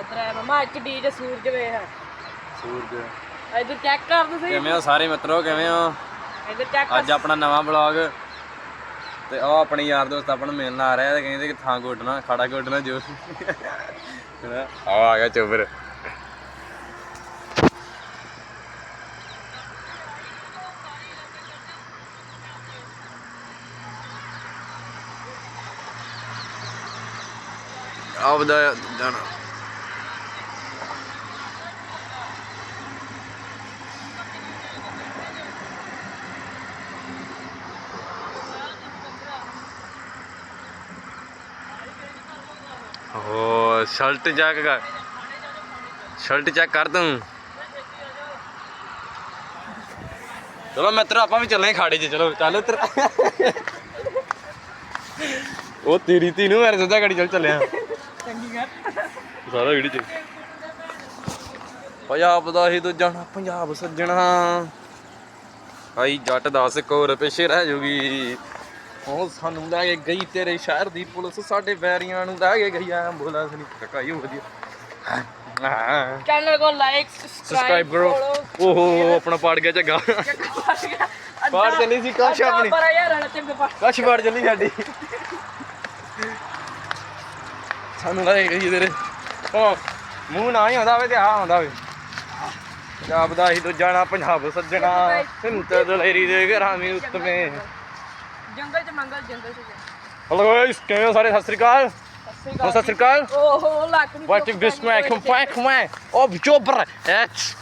ਇਧਰ ਆ ਮਮਾ ਅੱਜ ਡੀ ਚ ਸੂਰਜ ਵੇਖ ਸੂਰਜ। ਇਧਰ ਚੈੱਕ ਕਰ ਤੁਸੀਂ ਕਿਵੇਂ ਹੋ ਸਾਰੇ ਮਿੱਤਰੋ ਕਿਵੇਂ ਹੋ? ਇਧਰ ਚੈੱਕ ਅੱਜ ਆਪਣਾ ਨਵਾਂ ਬਲੌਗ ਤੇ ਉਹ ਆਪਣੇ ਯਾਰ ਦੋਸਤ ਆਪਾਂ ਨੂੰ ਮਿਲਣ ਆ ਰਿਹਾ ਤੇ ਕਹਿੰਦੇ ਕਿ ਥਾਂ ਗੋਡਣਾ ਖਾੜਾ ਗੋਡਣਾ ਜੋ ਆ ਆ ਗਿਆ ਚੋਬਰ। ਆਪਦਾ ਜਾਣਾ। ਓ ਸ਼ਰਟ ਚੈੱਕ ਕਰ। ਸ਼ਰਟ ਚੈੱਕ ਕਰ ਤੂੰ। ਚਲੋ ਮਿੱਤਰ ਆਪਾਂ ਵੀ ਚੱਲੇ ਖਾੜੇ 'ਚ। ਚਲੋ ਚੱਲ ਉੱਤਰ ਉਹ ਤੇਰੀ ਤੀ ਨੂੰ ਮੇਰੇ ਸਿੱਧਾ ਗਾੜੀ ਚੱਲ ਚੱਲਿਆ। ਚੰਗੀ ਗੱਲ। ਸਾਰਾ ਵੀਡੀ ਚ। ਪੰਜਾਬ ਦਾ ਹੀ ਜਾਣਾ ਪੰਜਾਬ ਸੱਜਣਾ। ਆਈ ਜੱਟ ਦੱਸ ਕੋਰ ਪਿੱਛੇ ਰਹਿ ਜੂਗੀ। ਉਹ ਸਾਨੂੰ ਲੈ ਕੇ ਗਈ ਤੇਰੇ ਸ਼ਹਿਰ ਦੀ ਪੁਲਿਸ ਸਾਡੇ ਬੈਰੀਆਂ ਨੂੰ ਲੈ ਕੇ ਗਈ ਐਂਬੂਲੈਂਸ ਨਹੀਂ ਟਕਾਈ ਹਾਂ ਚੈਨਲ ਕੋ ਲਾਈਕ ਸਬਸਕ੍ਰਾਈਬ ਕਰੋ। ਓਹੋ ਆਪਣਾ ਪਾੜ ਗਿਆ ਝੱਗਾ ਪਾੜ ਚੱਲੀ ਸੀ ਕਾਸ਼ ਆਪਣੀ। ਪਰ ਯਾਰ ਹਣ ਚੰਗੇ ਪਾ ਕਾਸ਼ ਪਾੜ ਚੱਲੀ ਸਾਡੀ। ਸਾਨੂੰ ਲੈ ਕੇ ਗਈ ਤੇਰੇ। ਉਹ ਮੂੰਹ ਨਾ ਹੀ ਆਉਂਦਾ ਵੇ ਤੇ ਆ ਆਉਂਦਾ ਵੇ ਪੰਜਾਬ ਦਾ ਹੀ ਜਾਣਾ ਪੰਜਾਬ ਸੱਜਣਾ। ਸਿੰਤ ਦਲੇਰੀ ਦੇ ਘਰਾਮੀ ਉੱਤਮੇ ਜੰਗਲ ਚ ਮੰਗਲ ਜੰਗਲ ਚ ਹਲੋ ਗਾਇਸ ਕਿਵੇਂ ਹੋ ਸਾਰੇ? ਸਤਿ ਸ੍ਰੀ ਅਕਾਲ। ਹੋ ਸਤਿ ਸ੍ਰੀ ਅਕਾਲ। ਓਹੋ ਲੱਕ ਨੂੰ ਵਾਟ ਬਿਸ ਮੈਂ ਕੰਪੈਕ ਮੈਂ ਉਹ ਚੋਬਰ ਐਚ